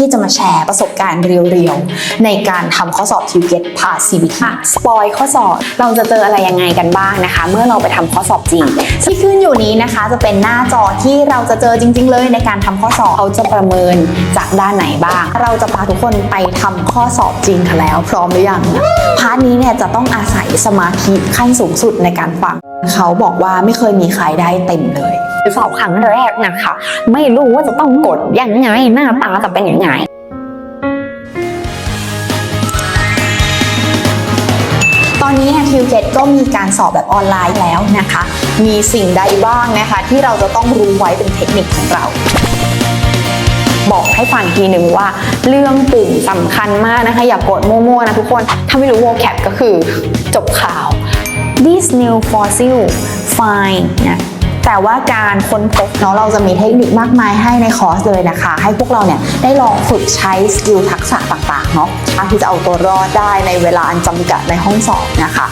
ที่จะมาแชร์ประสบการณ์เรียวๆ ในการทำข้อสอบ t ิวเกตพา CBT สปอยข้อสอบเราจะเจออะไรยังไงกันบ้างนะคะ เมื่อเราไปทำข้อสอบจริง ที่ขึ้นอยู่นี้นะคะจะเป็นหน้าจอที่เราจะเจอจริง ๆ เลยในการทำข้อสอบเขาจะประเมินจากด้านไหนบ้าง เราจะพาทุกคนไปทำข้อสอบจริงกันแล้ว พร้อมหรือยังพาร์ทนี้เนี่ยจะต้องอาศัยสมาธิขั้นสูงสุดในการฟัง เขาบอกว่าไม่เคยมีใครได้เต็มเลย สอบครั้งแรกนะคะ ไม่รู้ว่าจะต้องกดยังไง หน้าตาจะเป็นยังไงตอนนี้เนี่ยทิวเกตก็มีการสอบแบบออนไลน์แล้วนะคะ มีสิ่งใดบ้างนะคะ ที่เราจะต้องรู้ไว้เป็นเทคนิคของเราบอกให้ฟังอีกทีหนึ่งว่าเรื่องปุ่มสำคัญมากนะคะ อย่ากดมั่วๆนะทุกคน ถ้าไม่รู้ vocab ก็คือจบข่าว this new fossil find นะแต่ว่าการค้นพบเนาะเราจะมีเทคนิคมากมายให้ในคอร์สเลยนะคะ ให้พวกเราเนี่ยได้ลองฝึกใช้สกิลทักษะต่างๆเนาะที่จะเอาตัวรอดได้ในเวลาอันจำกัดในห้องสอบนะคะ